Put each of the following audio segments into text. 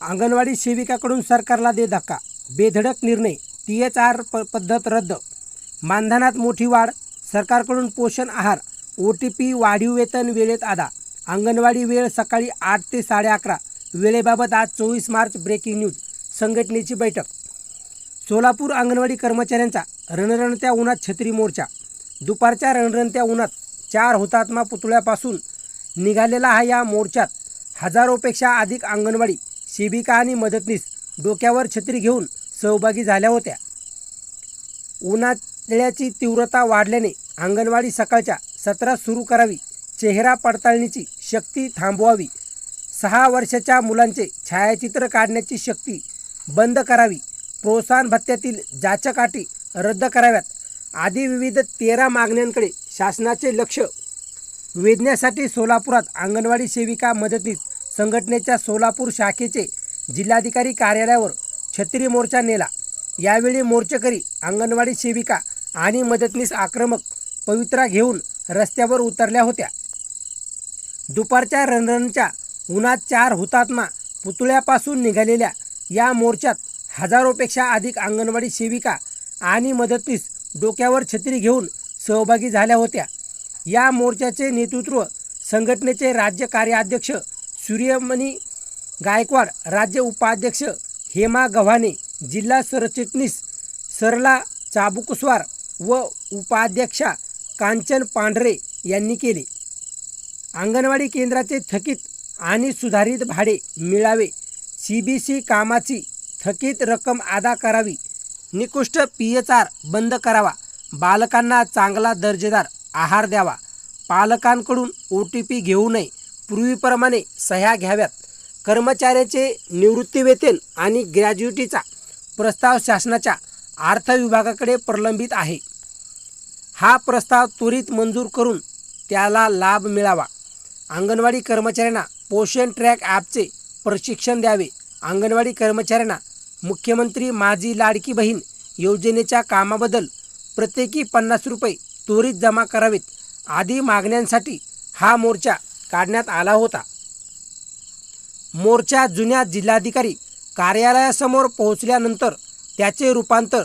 अंगणवाडी सेविकाकडून सरकारला दे धक्का. बेधडक निर्णय. टी एच आर प पद्धत रद्द. मानधनात मोठी वाढ. सरकारकडून पोषण आहार. ओ टी पी वाढीव वेतन वेळेत आदा. अंगणवाडी वेळ सकाळी आठ ते साडे अकरा. वेळेबाबत आज चोवीस मार्च ब्रेकिंग न्यूज. संघटनेची बैठक. सोलापूर अंगणवाडी कर्मचाऱ्यांचा रणरणत्या उन्हात छत्री मोर्चा. दुपारच्या रणरणत्या उन्हात चार हुतात्मा पुतळ्यापासून निघालेला हा या मोर्चात हजारोपेक्षा अधिक अंगणवाडी सेविका आणि मदतनीस डोक्यावर छत्री घेऊन सहभागी झाल्या होत्या. उन्हाळ्याची तीव्रता वाढल्याने अंगणवाडी सकाळच्या सत्रात सुरू करावी चेहरा पडताळणीची शक्ती थांबवावी सहा वर्षाच्या मुलांचे छायाचित्र काढण्याची शक्ती बंद करावी प्रोत्साहन भत्त्यातील जाचकाटी रद्द कराव्यात आदी विविध तेरा मागण्यांकडे शासनाचे लक्ष वेधण्यासाठी सोलापुरात अंगणवाडी सेविका मदतीस संघटनेच्या सोलापूर शाखेचे जिल्हाधिकारी कार्यालयावर छत्री मोर्चा नेला. यावेळी मोर्चेकरी अंगणवाडी सेविका आणि मदतनीस आक्रमक पवित्रा घेऊन रस्त्यावर उतरल्या होत्या. दुपारच्या रणरणच्या उन्हात चार हुतात्मा पुतळ्यापासून निघालेल्या या मोर्चात हजारोपेक्षा अधिक अंगणवाडी सेविका आणि मदतनीस डोक्यावर छत्री घेऊन सहभागी झाल्या होत्या. या मोर्चाचे नेतृत्व संघटनेचे राज्य कार्याध्यक्ष सूर्यमणी गायकवाड राज्य उपाध्यक्ष हेमा गव्हाणे जिल्हा सरचिटणीस सरला चाबुकस्वार व उपाध्यक्षा कांचन पांढरे यांनी केले. अंगणवाडी केंद्राचे थकीत आणि सुधारित भाडे मिळावे सी बी सी कामाची थकीत रक्कम अदा करावी निकृष्ट पी एच आर बंद करावा बालकांना चांगला दर्जेदार आहार द्यावा पालकांकडून ओ टी पी घेऊ नये पूर्वीप्रमाणे सह्या घ्याव्यात. कर्मचाऱ्याचे निवृत्तीवेतन आणि ग्रॅज्युटीचा प्रस्ताव शासनाच्या अर्थ विभागाकडे प्रलंबित आहे. हा प्रस्ताव त्वरित मंजूर करून त्याला लाभ मिळावा. अंगणवाडी कर्मचाऱ्यांना पोषण ट्रॅक ॲपचे प्रशिक्षण द्यावे. अंगणवाडी कर्मचाऱ्यांना मुख्यमंत्री माझी लाडकी बहीण योजनेच्या कामाबद्दल प्रत्येकी पन्नास रुपये त्वरित जमा करावेत. आदी मागण्यांसाठी हा मोर्चा काढण्यात आला होता. मोर्चा जुन्या जिल्हाधिकारी कार्यालयासमोर पोहोचल्यानंतर त्याचे रूपांतर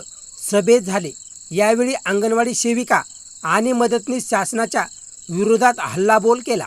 सभेत झाले. यावेळी अंगणवाडी सेविका आणि मदतनीस शासनाच्या विरोधात हल्लाबोल केला.